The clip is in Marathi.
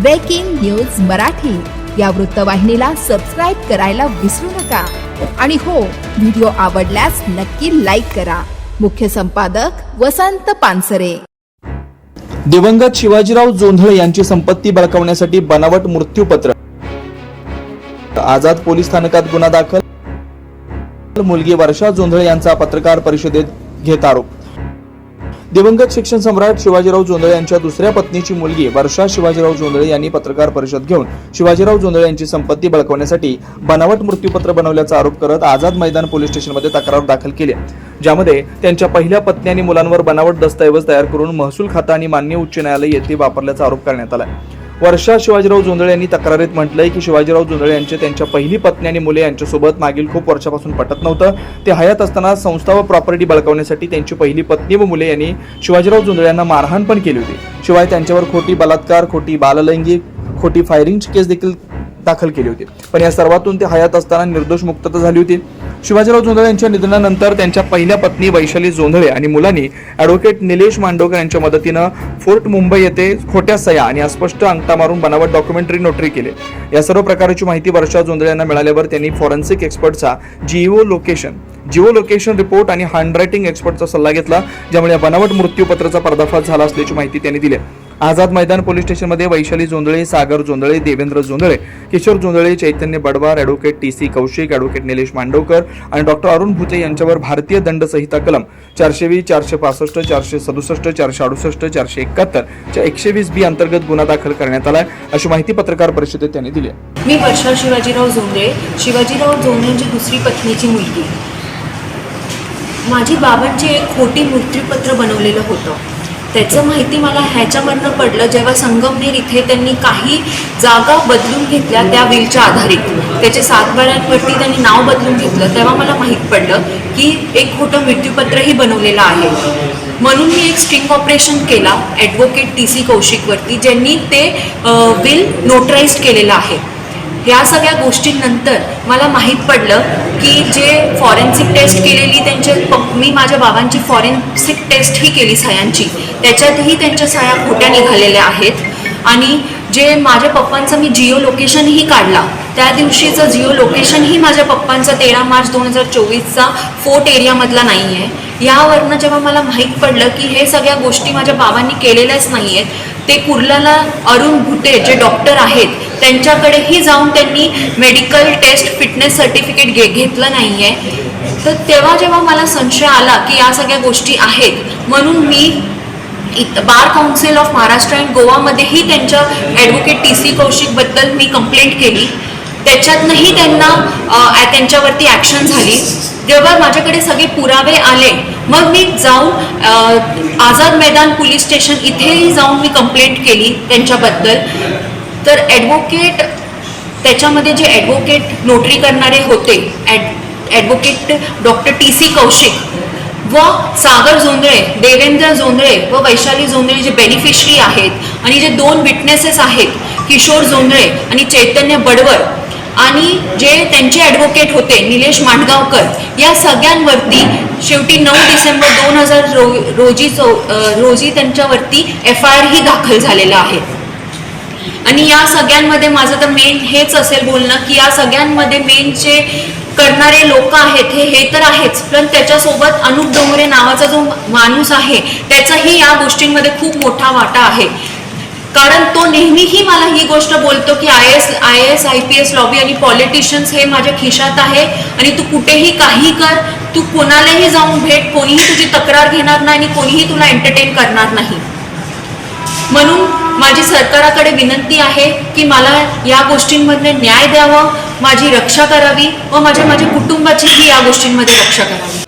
ब्रेकिंग न्यूज मराठी या वृत्तवाहिनीला सबस्क्राईब करायला विसरू नका. आणि हो व्हिडिओ आवडल्यास नक्की लाईक करा. मुख्य संपादक वसंत पानसरे. दिवंगत शिवाजीराव जोंधळे यांची संपत्ती बळकावण्यासाठी बनावट मृत्यूपत्र. आझाद पोलीस स्थानकात गुन्हा दाखल. मुलगी वर्षा जोंधळे यांचा पत्रकार परिषदेत घेत आरोप. दिवंगत शिक्षण सम्राट शिवाजीराव जोंधळे यांच्या दुसऱ्या पत्नीची मुलगी वर्षा शिवाजीराव जोंधळे यांनी पत्रकार परिषद घेऊन शिवाजीराव जोंधळे यांची संपत्ती बळकवण्यासाठी बनावट मृत्यूपत्र बनवल्याचा आरोप करत आझाद मैदान पोलीस स्टेशनमध्ये तक्रार दाखल केली. ज्यामध्ये त्यांच्या पहिल्या पत्नी आणि मुलांवर बनावट दस्तऐवज तयार करून महसूल खाता आणि मान्य उच्च न्यायालय येथे वापरल्याचा आरोप करण्यात आला वर्षा शिवाजीराव जोंधळे यांनी तक्रारीत म्हटलंय की शिवाजीराव जोंधळे यांचे त्यांच्या पहिली पत्नी आणि मुले यांच्यासोबत मागील खूप वर्षापासून पटत नव्हतं. ते हयात असताना संस्था व प्रॉपर्टी बळकावण्यासाठी त्यांची पहिली पत्नी व मुले यांनी शिवाजीराव जोंधळे यांना मारहाण पण केली होती. शिवाय त्यांच्यावर खोटी बलात्कार खोटी बाललैंगिक खोटी फायरिंगची केस देखील दाखल केली होती. पण या सर्वातून ते हयात असताना निर्दोष मुक्तता झाली होती. शिवाजीराव जोंधळे यांच्या निधनानंतर त्यांच्या पहिल्या पत्नी वैशाली जोंधळे आणि मुलांनी ॲडव्होकेट निलेश मांडोकर यांच्या मदतीनं फोर्ट मुंबई येथे खोट्या सह्या आणि अस्पष्ट अंगठा मारून बनावट डॉक्युमेंटरी नोटरी केले. या सर्व प्रकारची माहिती वर्षा जोंधळे यांना मिळाल्यावर त्यांनी forensic एक्सपर्टचा geo location geo location report आणि हँडरायटिंग एक्सपर्टचा सल्ला घेतला ज्यामुळे या बनावट मृत्यूपत्राचा पर्दाफाश झाला असल्याची माहिती त्यांनी दिली. आझाद मैदान पोलीस स्टेशनमध्ये Vaishali Jondhale Sagar Jondhale Devendra Jondhale Kishor Jondhale Chaitanya Badwar advocate T C Kaushik advocate Nilesh Mandavkar आणि डॉक्टर अरुण भुते यांच्यावर भारतीय दंड संहिता कलम चारशे वीस चारशे पासष्ट चारशे सदुसष्ट चारशे अडुसष्ट चारशे एकाहत्तर च्या एकशे वीस बी अंतर्गत गुन्हा दाखल करण्यात आलाय अशी माहिती पत्रकार परिषदेत त्यांनी दिली मी वर्षा शिवाजीराव जोंधळे. शिवाजीराव जोंधळेंची दुसरी पत्नीची मुलगी. माझी बाबांची एक खोटी मृत्यूपत्र बनवलेलं होतं. त्याचं माहिती मला ह्याच्यावरनं पडलं जेव्हा संगमनेर इथे त्यांनी काही जागा बदलून घेतल्या त्या विलच्या आधारित. त्याचे सातबाऱ्यांवरती त्यांनी नाव बदलून घेतलं तेव्हा मला माहीत पडलं की एक खोटं मृत्यूपत्रही बनवलेलं आहे. म्हणून मी एक स्ट्रिंग ऑपरेशन केला ॲडव्होकेट टी सी कौशिकवरती ज्यांनी ते विल नोटराईज केलेलं आहे. या सगळ्या गोष्टींनंतर मला माहीत पडलं की जे फॉरेन्सिक टेस्ट केलेली त्यांचे मी माझ्या बाबांची फॉरेन्सिक टेस्टही केली सह्यांची त्याच्यातही त्यांच्या सह्या खोट्या निघालेल्या आहेत. आणि जे माझ्या पप्पांचं मी जिओ लोकेशनही काढला त्या दिवशीचं जिओ लोकेशनही माझ्या पप्पांचा तेरा मार्च दोन हजार चोवीसचा फोर्ट एरियामधला नाही आहे यावरनं जेव्हा मला माहीत पडलं की हे सगळ्या गोष्टी माझ्या बाबांनी केलेल्याच नाही आहेत ते कुर्ल्याला अरुण भुते जे डॉक्टर आहेत त्यांच्याकडेही जाऊन त्यांनी मेडिकल टेस्ट फिटनेस सर्टिफिकेट घे घेतलं नाही आहे तर तेव्हा जेव्हा मला संशय आला की या सगळ्या गोष्टी आहेत म्हणून मी इत bar council of Maharashtra and गोवामध्येही त्यांच्या ॲडव्होकेट टी सी कौशिकबद्दल मी कंप्लेंट केली. त्याच्यातनंही त्यांना त्यांच्यावरती ॲक्शन झाली. जेव्हा माझ्याकडे सगळे पुरावे आले मग मी जाऊन आझाद मैदान पोलीस स्टेशन इथेही जाऊन मी कंप्लेंट केली त्यांच्याबद्दल. तर ॲडव्होकेट त्याच्यामध्ये जे ॲडव्होकेट नोटरी करणारे होते ad advocate doctor T C Kaushik व सागर जोंधळे देवेंद्र जोंधळे व वैशाली जोंधळे जे बेनिफिशरी आहेत आणि जे दोन विटनेसेस आहेत किशोर जोंधळे आणि चैतन्य बडवर आणि जे त्यांचे ॲडव्होकेट होते निलेश मांडगावकर या सगळ्यांवरती शेवटी नऊ डिसेंबर दोन हजार रो रोजी चौ रोजी त्यांच्यावरती एफ आय आरही दाखल झालेला आहे. आणि या सगळ्यांमध्ये माझं तर मेन हेच असेल बोलणं की या सगळ्यांमध्ये मेन जे करणारे लोक आहेत हे हे तर आहेच पण त्याच्यासोबत अनुप डोंगरे नावाचा जो माणूस आहे त्याचाही या गोष्टींमध्ये खूप मोठा वाटा आहे. कारण तो नेहमीही मला ही गोष्ट बोलतो की I S I S I P S lobby आणि पॉलिटिशियन्स हे माझ्या खिशात आहे आणि तू कुठेही काही कर तू कोणालाही जाऊन भेट कोणीही तुझी तक्रार घेणार नाही आणि कोणीही तुला एंटरटेन करणार नाही. म्हणून माझी सरकाराकडे विनंती आहे की मला या गोष्टींमध्ये न्याय द्यावा माझी रक्षा करावी व माझ्या माझ्या कुटुंबाचीही या गोष्टींमध्ये रक्षा करावी.